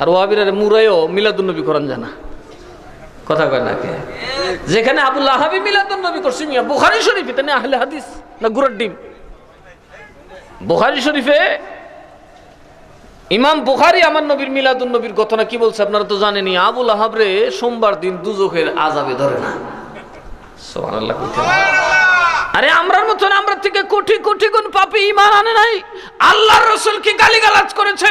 আর ওয়াবিরা মুরাইও মিলাদুন্নবী করেন জানা। কথা কয় না কে? যেখানে আবুল্লাহ হাবি মিলাদুন্নবী করছি, মিয়া বুখারি শরীফে তেনে আহলে হাদিস না গুড়ার ডিম? বুখারি শরীফে ইমাম বুখারি আমার নবীর মিলাদুন নবীর ঘটনা কি বলছে আপনারা তো জানেনই, আবুল আহাবরে সোমবার দিন দুজখের আজাবে ধরে না। কইতে হবে। আরে আমরার মতন আমরা থেকে কোটি কোটি গুণ পাপি ইমান আনে নাই? আল্লাহর রাসূলকে গালিগালাজ করেছে?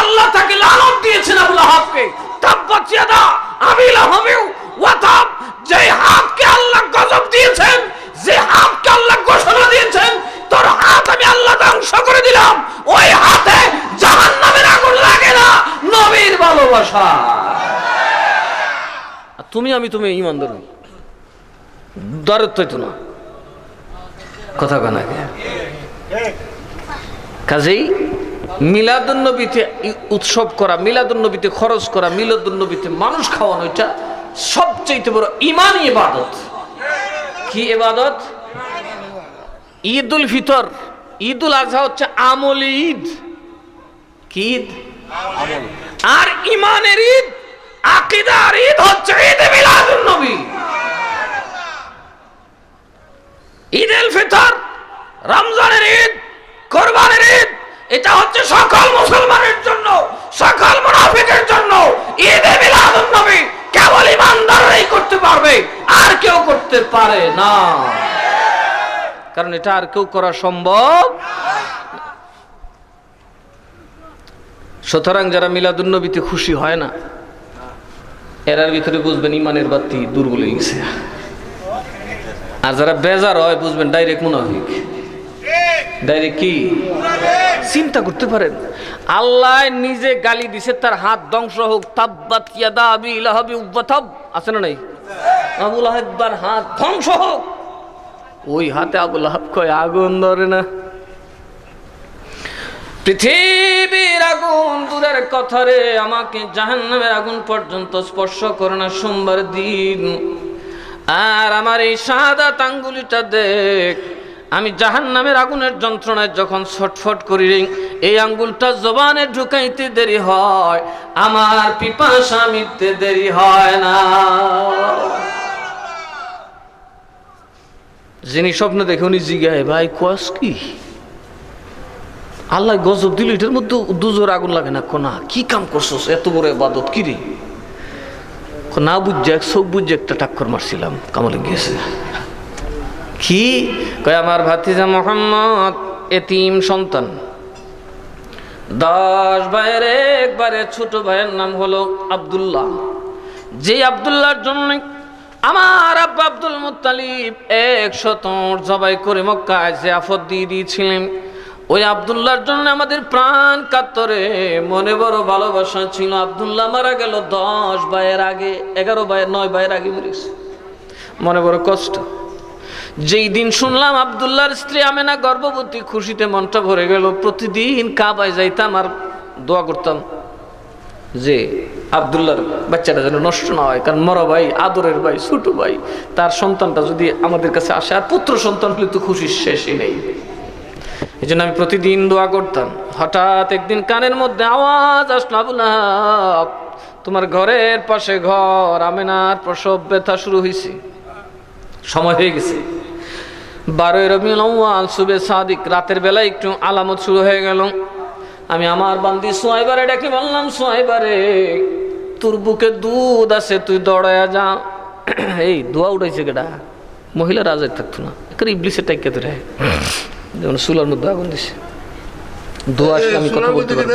আল্লাহ তাকে লানত দিয়েছেন আবুল আহাবকে। তাব্বাত ইয়াদা আবিল আহাবিউ ওয়া তাব যে হাতকে আল্লাহ গজব দিয়েছেন, যে হাতকে আল্লাহ ঘোষণা দিয়েছেন, তোর হাত আমি আল্লাহ ধ্বংস করে দিলাম। ওই হাতে জাহান্নামের আগুন লাগে না, নবীর ভালোবাসা। তুমি আমি তুমি ইমানদার হই দরদ তো না। কথা কানা কাজেই মিলাদুন্নবীতে উৎসব করা মিলাদুন্নবীতে খরচ করা মিলাদুন্নবীতে মানুষ খাওয়ানো এটা সবচেয়ে বড় ইমানই ইবাদত। কি এবাদত ঈদ উল ফিতর। ঈদ উল আজহা হচ্ছে আমল ঈদ। কি ঈদ? আর ইমানের ঈদ আকিদার ঈদ হচ্ছে ঈদ মিলাদুন নবী ঈদ উল ফিতর, রমজানের ঈদ, কোরবানের ঈদ, এটা হচ্ছে সকল মুসলমানের জন্য, সকল মুনাফিকের জন্য মিলাদুন নবী কেবল ইমানদাররাই করতে পারবে, আর কেউ করতে পারে না। কারণ এটা আর কেউ করা সম্ভব সুতরাং যারা মিলাদুন্নবীতে খুশি হয় না, এরার ভিতরে বুঝবেন ইমানের বাতি দুর্বল হয়ে গেছে। আর যারা বেজার হয়, বুঝবেন ডাইরেক্ট মুনাফিক। ডাইরেক্ট কি? চিন্তা করতে পারেন। আল্লাহ নিজে গালি দিছে, তার হাত ধ্বংস হোক। তাব্বাত ইয়াদা আবি ইলাহাবি উব্বাতাব। আছে না নাই? আবুল আহাব্বার হাত ধ্বংস হোক। ওই হাতে আবুল আহাব কয় আগুন ধরে না? পৃথিবীর আগুন দূরের কথা রে আমাকে জাহান্নামের আগুন পর্যন্ত স্পর্শ করে না, সোমবার দিন। আর আমার এই সাদা আঙ্গুলিটা দেখ। আমি জাহান্নামের আগুনের যন্ত্রণায় যখন ছটফট করি, এই আঙ্গুলটা জবানে ঢুকাইতে দেরি হয়, আমার পিপাসা মিটতে দেরি হয় না। যিনি স্বপ্ন দেখে উনি জিগায়, ভাই কস কি? আল্লাহ গজব দিল, এটার মধ্যে দুজোর আগুন লাগে না, কোনা? কি কাম করছস? এত বড় এবাদত, কি রে? না বুঝছে চোখ বুঝছে একটা টাক্কর মারছিলাম, কামলে গিয়েছে। কি? কয়, আমার ভাতিজা মোহাম্মদ এতিম সন্তান। দশ ভাইয়ের একবারে ছোট ভাইয়ের নাম হলো আব্দুল্লাহ। যে আব্দুল্লাহর জন্য আমার আব্বা আব্দুল মুত্তালিব একশত জবাই করে মক্কায় যে আফত দিয়ে দিয়েছিলেন। ওই আব্দুল্লাহর জন্য আমাদের প্রাণ কাতরে, মনে বড় ভালোবাসা ছিল। আবদুল্লাহ মারা গেল দশ ভাইয়ের আগে, এগারো ভাইয়ের, নয় ভাইয়ের আগে মরেছে মনে বড় কষ্ট। যেই দিন শুনলাম আব্দুল্লাহর স্ত্রী আমেনা গর্ভবতী, খুশিতে মনটা ভরে গেল। প্রতিদিন কাবায় যাইতাম আর দোয়া করতাম যে, আবদুল্লাহর বাচ্চাটা যেন নষ্ট না হয়, কারণ মরা ভাই, আদরের ভাই, ছোট ভাই, তার সন্তানটা যদি আমাদের কাছে আসে, আর পুত্র সন্তান হলে তো খুশির শেষই নেই। এই জন্য আমি প্রতিদিন দোয়া করতাম। হঠাৎ একদিন কানের মধ্যে আওয়াজ আসলো আবুল আহাব, তোমার ঘরের পাশে ঘর আমেনার প্রসব ব্যথা শুরু হয়েছে সময় হয়ে গেছে। বারোই আউয়াল সুবে সাদিক রাতের বেলায় একটু আলামত শুরু হয়ে গেল। আমি আমার বান্দি সোয়াইবারে ডেকে বললাম সোয়াইবারে তোর বুকে দুধ আছে তুই দৌড়ায়া যা। এই দোয়া উঠাইছে কেডা? মহিলা রাজার থাকতো না। একের ইবলিসের টাইকে ধরে। যেমন চুলার মধ্যে আগুন দিছে। ধোয়া আসলে আমি কথা বলতে পারব।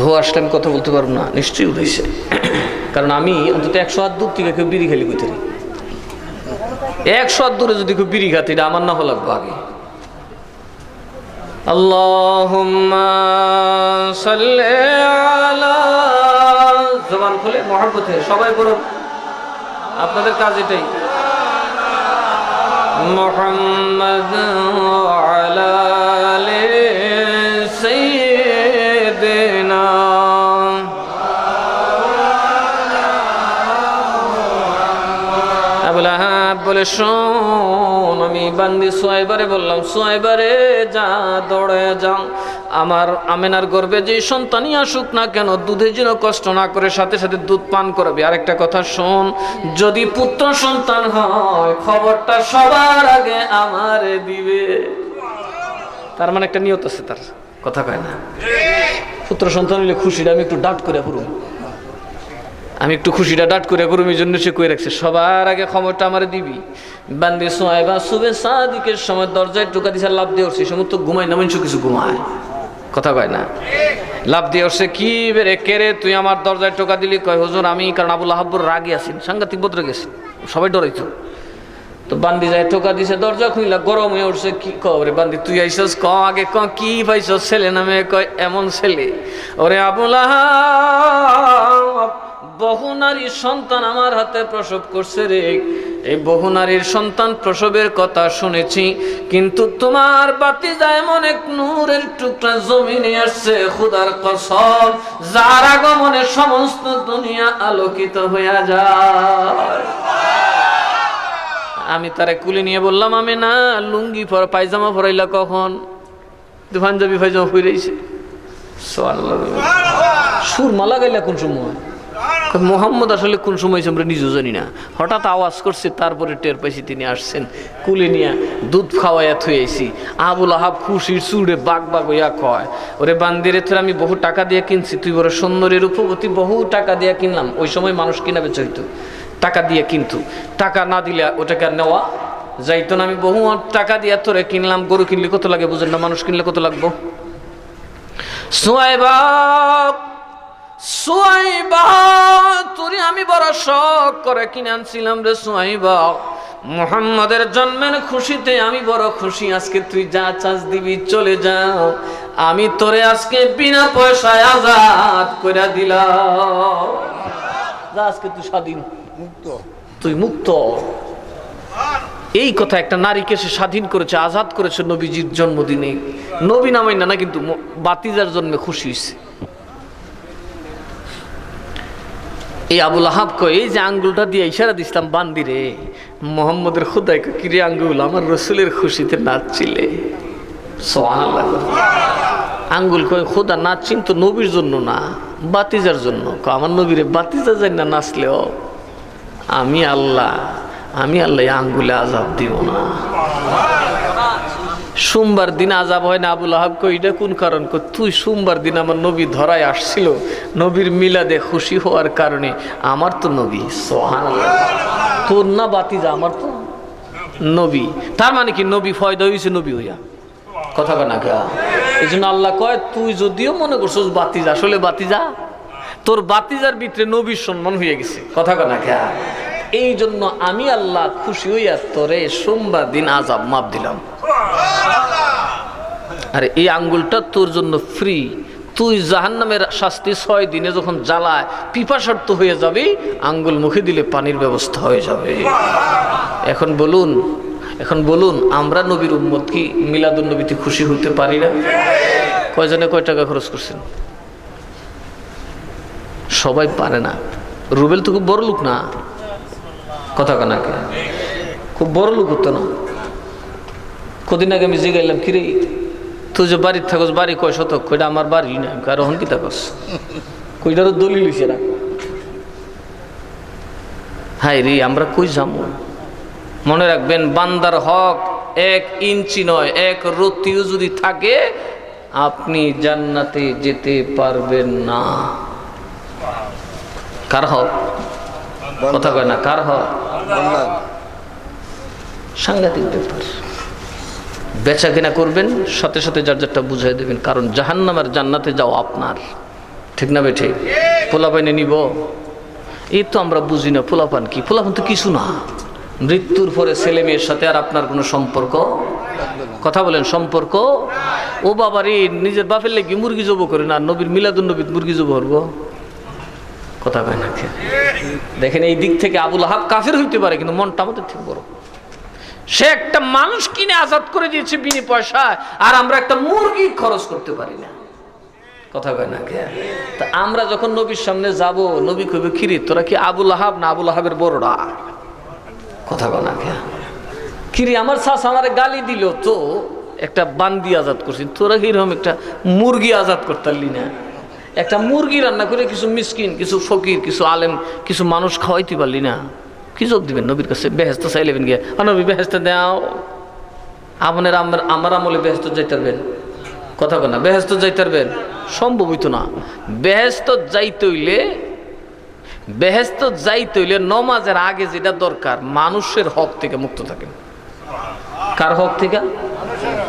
ধোয়া আসলে আমি কথা বলতে পারব না নিশ্চয়ই উঠেছে কারণ আমি অন্তত একশো হাত দূর থেকে কেউ বিড়ি খেলি কইতে একশো হাত দূরে যদি কেউ বিড়ি খাতে এটা আমার না হলো লাগবো আগে। আল্লাহুম্মা সাল্লি আলা জবান খুলে মহব্বতে। সবাই বলুন আপনাদের কাজ এটাই। মোহাম্মদ আলা আবুল বলে শোন আমি বান্দি সোয়াইবারে বললাম সোয়াইবারে যা দৌড়ে যাও। আমার আমেনার গর্বে যে সন্তানই আসুক না কেন দুধে যেন কষ্ট না করে সাথে সাথে দুধ পান করবে। আরেকটা কথা শোন যদি পুত্র সন্তান হয় খবরটা সবার আগে আমারে দিবে। তার মানে একটা নিয়ত আছে তার কথা কয় না? পুত্র সন্তান হইলে খুশিটা আমি একটু ডাট করে করুম আমি একটু খুশিটা ডাট করে করুম এই জন্য সে কই রাখছে সবার আগে খবরটা আমার দিবি। বান্দি সোয়াই বা সুবে সাদিকের সময় দরজায় টোকা দিছে লাভ দিয়ে উঠছে সময় তো ঘুমাই না মানুষ কিছু ঘুমায়। কথা কয় না? লাভ দিয়ে উঠছে কি বেরে কেরে তুই আমার দরজায় টোকা দিলি? কয় হুজুর আমি কারণ আবুল আহাব্বুর রাগে আছেন সাংঘাতিক বদরে গেছি সবাই ডরাইতো। তো বান্দি যায় টোকা দিছে দরজা খুইলা গরম হয়ে উঠছে কি কবরে বান্দি তুই আইসস ক আগে ক কি পাইছস? ছেলে নামে কয় এমন ছেলে। ওরে আবুল আহাব, বহু নারীর সন্তান আমার হাতে প্রসব করছে রে। এই বহু নারীর সন্তান প্রসবের কথা শুনেছি, কিন্তু তোমার বাতি যায় এক নূরের টুকরা জমিনে আসছে। খুদার কসম, যার আগমনে সমস্ত দুনিয়া আলোকিত হইয়া যায়। আমি তারে কুলি নিয়ে বললাম আমি না লুঙ্গি পর, পায়জামা পরাইলা কখন? পাঞ্জাবি, পায়জামা পরাইছে। সুর মালা গাইলা কোন সময়? মোহাম্মদ আসলে কোন সময় আমরা নিজেও জানি না। হঠাৎ আওয়াজ করছে, তারপরে টের পাইছি তিনি আসছেন কুলে নিয়ে দুধ খাওয়াইয়া থুয়েছি আবুল আহাব খুশির চুড়ে বাঘ বাঘ হইয়া কয়, ওরে বান্দিরে, তোর আমি বহু টাকা দিয়ে কিনছি, তুই বড় সুন্দরের রূপবতী, বহু টাকা দিয়ে কিনলাম। ওই সময় মানুষ কিনা বেচা টাকা দিয়ে কিন্তু। টাকা না দিলে ওটাকে আর নেওয়া যাইতো না। আমি বহু টাকা দিয়ে তোরে কিনলাম। গরু কিনলে কত লাগে বুঝেন না? মানুষ কিনলে কত লাগবো? সোয়াইবা সোয়াইবা তোরে আমি বড় শখ করে কিনে আনছিলাম রে সোয়াইবা। মোহাম্মদের জন্মের খুশিতে আমি বড় খুশি আজকে তুই যা চাষ দিবি চলে যাও। আমি তোরে আজকে বিনা পয়সায় আজাদ করে দিলাম। যা আজকে তুই স্বাধীন। মুক্ত। তুই মুক্ত। এই কথা একটা নারীকে সে স্বাধীন করেছে আজাদ করেছে নবীজির জন্মদিনে। নবী নামাই না না কিন্তু বাতিজার জন্মে খুশি হয়েছে এই আবুল আহাব কয়, এই যে আঙ্গুলটা দিয়ে ইশারা দিছিলাম বান্দিরে মোহাম্মদের খুদাই কিরে আঙ্গুল, আমার রসুলের খুশিতে নাচছিলে। আঙ্গুল কয়, খোদা, নাচছিন তো নবীর জন্য না, বাতিজার জন্য। আমার নবীরে বাতিজা যাই না নাচলেও আমি আল্লাহ আমি আল্লাহ আঙ্গুলে আজাব দিব না। সোমবার দিন আজাব হয় না আবুল আহাব কই এটা কোন কারণ? তুই সোমবার দিন আমার নবী ধরায় আসছিল। নবীর মিলাদে খুশি হওয়ার কারণে আমার তো নবী সোহান তোর না বাতিজা, আমার তো নবী। তার মানে কি নবী ফয়দা হয়েছে নবী হইয়া? কথা কয় না কে এই জন্য আল্লাহ কয়, তুই যদিও মনে করছিস বাতিজা, আসলে বাতিজা? তোর বাতিজার ভিতরে নবীর সম্মান হয়ে গেছে। কথা কয় না কে এই জন্য আমি আল্লাহ খুশি হইয়া তোরে সোমবার দিন আজাব মাপ দিলাম। আরে এই আঙ্গুলটা তোর জন্য ফ্রি তুই জাহান্নামের শাস্তি ছয় দিনে যখন জ্বালায় পিপাসার্থ হয়ে যাবে আঙ্গুল মুখে দিলে পানির ব্যবস্থা হয়ে যাবে। এখন বলুন এখন বলুন আমরা নবীর উম্মত কি মিলাদুল নবীতে খুশি হতে পারি না? কয়জনে কয় টাকা খরচ করছেন? সবাই পারে না। রুবেল তো খুব বড় লোক না? কথা কানাকে খুব বড় লোক হতো না? কদিন আগে আমি জিগাইলাম কিরে তুই যে বাড়ির থাকস বাড়ি কয় শতক? কইটা আমার বাড়ি? না কারও হন কি থাকস কইটারও দলিল হইছে না? হাই রে আমরা কই যাব মনে রাখবেন বান্দার হক এক ইঞ্চি নয় এক রতিও যদি থাকে আপনি জান্নাতে যেতে পারবেন না। কার হক? কথা কয় না কার হক? সাংঘাতিক ব্যাপার। বেচা কিনা করবেন, সাথে সাথে যার যারটা বুঝাই দেবেন, কারণ জাহান্নামের জান্নাতে যাও আপনার। ঠিক না বেঠে? পোলাপাইনে নিব। এই তো আমরা বুঝি না, পোলাপান কি? পোলাপান তো কিছু না। মৃত্যুর পরে ছেলে মেয়ের সাথে আর আপনার কোনো সম্পর্ক? কথা বলেন, সম্পর্ক? ও বাবারে, নিজের বাপের লেগে মুরগি জব করে না, নবীর মিলাদুল নবীর মুরগি জব করব? কথা কয় না? দেখেন এই দিক থেকে আবুল হাব কাফের হইতে পারে, কিন্তু মনটা আমাদের ঠিক বড়। সে একটা মানুষ কিনে আজাদ করে দিয়েছে বিনি পয়সায়, আর আমরা একটা মুরগি খরচ করতে পারি না। কথা কয় না তা আমরা যখন নবীর সামনে যাব, নবী কইবে, খিরি, তোরা কি আবুল আহাব না আবুল আহাবের বড়রা? কথা কয় না কিরি আমার শাস আমার গালি দিল, তো একটা বান্দি আজাদ করছি, তোরা কীরকম একটা মুরগি আজাদ করতারলি না? একটা মুরগি রান্না করে কিছু মিসকিন, কিছু ফকির, কিছু আলেম, কিছু মানুষ খাওয়াইতে পারলি না। কি যোগ দিবেন নবীর কাছে? বেহেস্ত চাইলেবেন গিয়ে। "আ, নবী বেহেস্ত দাও। আপনার আমার আমার আমলে বেহেস্ত যাইতে পারবেন কথা কনা বেহেস্ত যাইতে পারবেন সম্ভব হইতো না। বেহেস্ত যাইতে হইলে বেহেস্ত যাইতে হইলে নমাজের আগে যেটা দরকার মানুষের হক থেকে মুক্ত থাকেন। কার হক থেকে?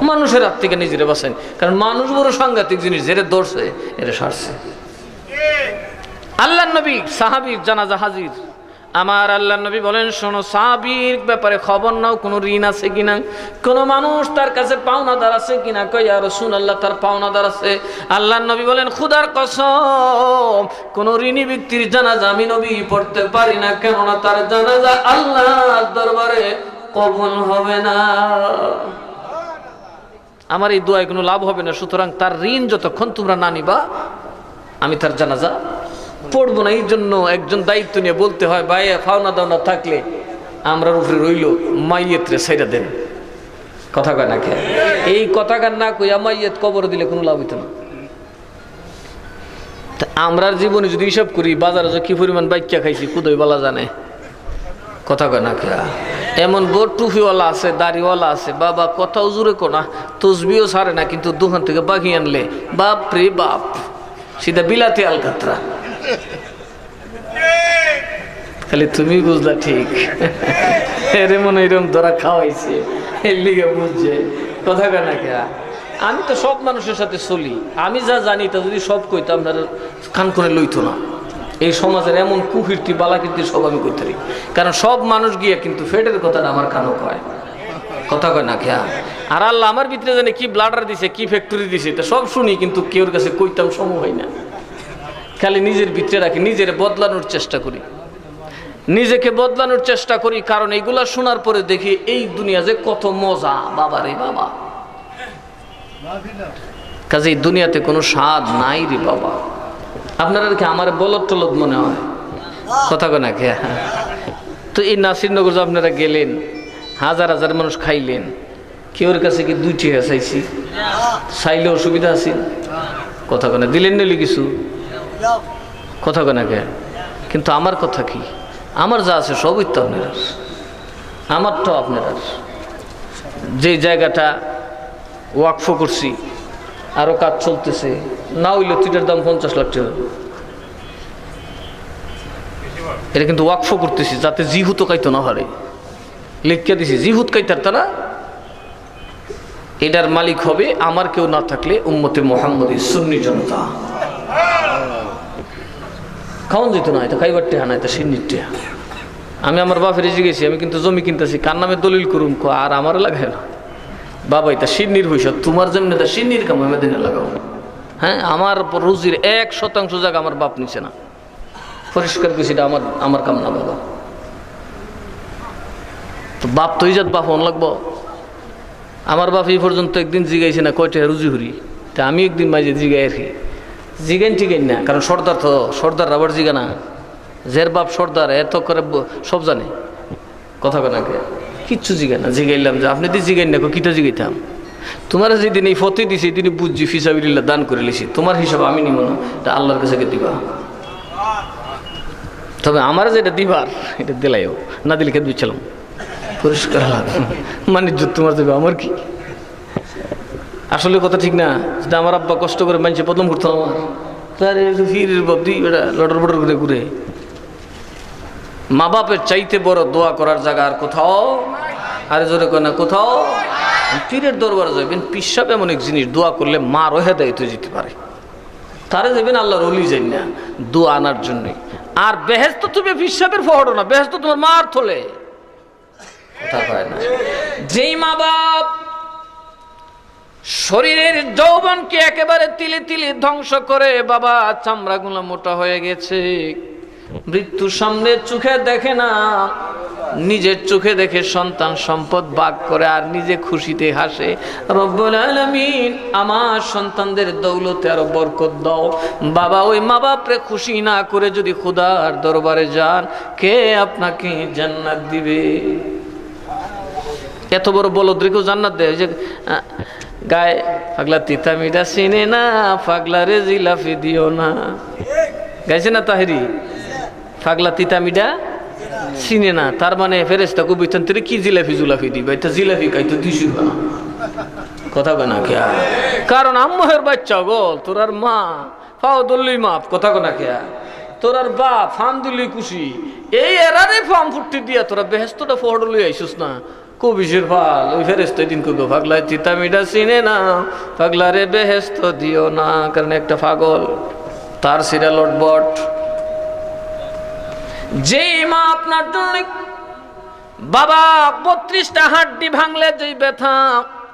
মানুষের হাত থেকে নিজেরা বাঁচেন কারণ মানুষ বড় সাংঘাতিক জিনিস যেটা ধরছে এটা সারছে। আল্লাহ নবী সাহাবির জানাজা হাজির। আমার আল্লাহ নবী বলেন, শোনো সাহাবির ব্যাপারে খবর নাও, কোনো ঋণ আছে কিনা? কোনো মানুষ তার কাছে পাওনাদার আছে কিনা? কই আর শুন আল্লাহ তার পাওনাদার আছে। আল্লাহ নবী বলেন, খুদার কসম, কোনো ঋণী ব্যক্তির জানাজা আমি নবী পড়তে পারি না, কেননা তার জানাজা আল্লাহর দরবারে কবুল হবে না। আমার এই দোয়ায় কোনো লাভ হবে না, সুতরাং তার ঋণ যতক্ষণ তোমরা না নিবা, আমি তার জানাজা পড়ব না, এই জন্য একজন দায়িত্ব নিয়ে বলতে হয় ভাই ফাওনা দাওনা থাকলে আমরার উপরে রইল, মাইয়েতরে সাইডা দেন। কথা কয় না খেয়ে এই কথা কান না কইয়া মাইয়েত কবর দিলে কোনো লাভ হইতো না। আমরার জীবনে যদি হিসাব করি, বাজারে যে কি পরিমাণ বাইক্যা খাইছি কুদই বলা জানে। কথা কয় না খেয়া এমন বোর টুফিওয়ালা আছে, দাড়িওয়ালা আছে, বাবা কথাও জুড়ে কোনা তসবিও সারে না, কিন্তু দোকান থেকে বাগি আনলে বাপ রে বাপ! সিধা বিলাতি আলকাতরা। খালি তুমি বুঝলা ঠিক। এরে মনে এরকম ধরা খাওয়াইছে। এর লিগে বুঝছে। কথা কেনা আমি তো সব মানুষের সাথে চলি। আমি যা জানি, তা যদি সব কইতো আপনার কান করে লইতো না। এই সমাজের এমন কুকীর্তি, বালাকীর্তি সব আমি করতে কারণ সব মানুষ গিয়ে কিন্তু ফেটের কথাটা আমার কানও কয়। কথা কয় না খেয়া আর আল্লাহ আমার ভিতরে জানে কি ব্লাডার দিছে, কি ফ্যাক্টরি দিছে এটা সব শুনি, কিন্তু কেউর কাছে কইতাম সময় হয় না। খালি নিজের ভিতরে রাখি, নিজের বদলানোর চেষ্টা করি। নিজেকে বদলানোর চেষ্টা করি, কারণ এইগুলা শোনার পরে দেখি এই দুনিয়া যে কত মজা, বাবা রে বাবা। কাজে এই দুনিয়াতে কোনো স্বাদ নাই রে বাবা। আপনারা কি আমার বলদ টলদ মনে হয়। কথা কয় না কে? তো এই নাসিরনগর যে আপনারা গেলেন, হাজার হাজার মানুষ খাইলেন, কেউর কাছে কি দুইটি চাইছি? চাইলে অসুবিধা আছে? কথা না, দিলেন নিলি কিছু? কথা কয় কে? কিন্তু আমার কথা কি? আমার যা আছে সবই তো আপনার আমার তো আপনার যে জায়গাটা ওয়াকফ করছি আরও কাজ চলতেছে, না হইলে তিটার দাম পঞ্চাশ লাখ টাকা। এটা কিন্তু ওয়াকফ করতেছি, যাতে জিহুত কাইতো না হারে লিখিয়া দিছি জিহুত কাইতার তারা এটার মালিক হবে আমার কেউ না থাকলে উম্মতে মোহাম্মদী সুন্নি জনতা। খাওয়ান যেত না, এটা খাইবার টেহা না, এটা সিন্নির টেহা। আমি আমার বাপের জিগেছি আমি কিন্তু জমি কিনতেছি, কার নামে দলিল করুম কো, আর আমার লাগায় না। বাবা, এটা সিন্নির হইস, তোমার জন্য এটা সিন্নির কাম আমি দিনে লাগাও। হ্যাঁ আমার রুজির এক শতাংশ জায়গা আমার বাপ নিছে না। পরিষ্কার করছি এটা আমার আমার কাম না, বাবা। তো বাপ তো ইজাত বাপ হন লাগবো। আমার বাপ এই পর্যন্ত একদিন জিগাইছে না, কয়টা রুজি হরি? তা আমি একদিন মাঝে জিগাই কি জিগাইন ঠিকাই না, কারণ সর্দার তো, সর্দার রাবার জিগা না। জের বাপ সর্দার, এত করে সব জানে। কথা কেনাকে কিচ্ছু জিগে না, জিগাইলাম যে, আপনি তো জিগাই না কিটা জিগাইতাম? তোমার যেদিন এই ফতে দিছি দিনই বুঝছি ফিসাবিল্লা দান করে লিছি। তোমার হিসাব আমি নিব না এটা আল্লাহর কাছে কে দিবা? তবে আমার যেটা দিবার, এটা দিলাইও। না দিলে খেতে দিচ্ছিলাম পরিষ্কার মানে তোমার দেবে, আমার কি? আসলে কথা ঠিক না। যেটা আমার আব্বা কষ্ট করে মানছে প্রথম করতো আমার। তার ফিরের বাপ দি বেটা লটর বটর করে ঘুরে। মা বাপের চাইতে বড় দোয়া করার জায়গা আর কোথাও? আরে জোরে কয় না, কোথাও? পীরের দরবার যাবেন পিসাব এমন এক জিনিস, দোয়া করলে মা রহে দায়িত্ব যেতে পারে। তারে যাবেন আল্লাহর অলি যাই না, দোয়া আনার জন্যই। আর বেহেস্ত তুমি পিসাবের ফহড়ো না বেহেস্ত তোমার মার থলে। কথা না। যেই মা বাপ শরীরের যৌবনকে একেবারে তিলে তিলে ধ্বংস করে বাবা, চামড়াগুলো মোটা হয়ে গেছে। মৃত্যুর সামনে চোখে দেখে না, নিজের চোখে দেখে সন্তান সম্পদ বাগ করে আর নিজে খুশিতে হাসে। আমার সন্তানদের দৌলতে আরও বরকত দাও। বাবা, ওই মা বাপরে খুশি না করে যদি খুদার দরবারে যান, কে আপনাকে জান্নাত দিবে? এত বড় বলদ রেখেও জান্নাত দেয়। যে গায়ে পাগলা তিতা মিঠা চিনে না, পাগলা রে জিলাফি দিও না। গাইছে না তাহেরি? পাগলা তিতা মিঠা চিনে না, তার মানে ফেরেস্তা কবিতান তোরে কি জিলাফি জুলাফি দিবে? এটা জিলাফি খাইতো দিছু কথা কনা খেয়া কারণ আম্মহের বাচ্চা গো, তোর আর মা ফাও দল্লি মাপ। কথা কনা খেয়া তোর আর বাপ, ফাম দিলি খুশি। এই এরারে ফাম ফুটতে দিয়া তোরা বেহেস্তটা ফহড় লই আইসুস না। কবিশের ফাল ওই ফেরেস্ত দিন পাগলা চিতা মিঠা চিনে না, পাগলা রে বেহেস্ত দিও না, কারণ একটা পাগল, তার সিরা লটবট। যেই মা আপনার জন্য বাবা বত্রিশটা হাড্ডি ভাঙলে যেই ব্যথা,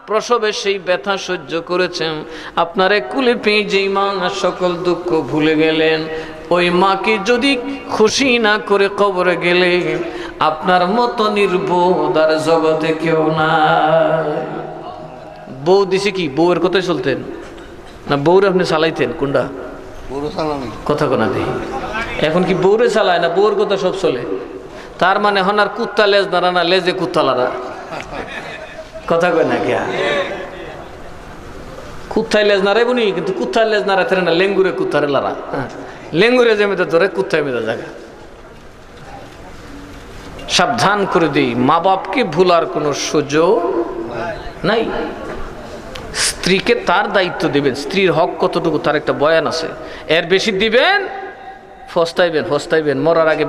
প্রসবে সেই ব্যথা সহ্য করেছেন। আপনার কুলে পেয়ে যেই মা, সকল দুঃখ ভুলে গেলেন। ওই মাকে যদি খুশি না করে কবরে গেলে আপনার মতো নির্বোধ আর জগতে কেউ না বউ দিছে কি? বউয়ের কথাই চলতেন না বউরে আপনি চালাইতেন? কোনটা? কথা কোনা দেই। এখন কি বউরে চালায় না বউর কথা সব চলে? তার মানে হন আর কুত্তা লেজ নাড়া না লেজে কুত্তা লাড়া কথা কয় না কে কুত্তায় লেজ নাড়াই বুনি কিন্তু কুত্তার লেজ নাড়াতে না লেঙ্গুরে কুত্তারে লাড়া হ্যাঁ। লেঙ্গুরে মেয়েদের ধরে কোথায় মেয়েদের জায়গা সাবধান করে দিই। মা বাপকে ভুলার কোনো সুযোগ নাই। স্ত্রীকে তার দায়িত্ব দিবেন। স্ত্রীর হক কতটুকু তার একটা বয়ান আছে। এর বেশি দিবেন, ফস্তাইবেন ফস্তাইবেন, মরার আগে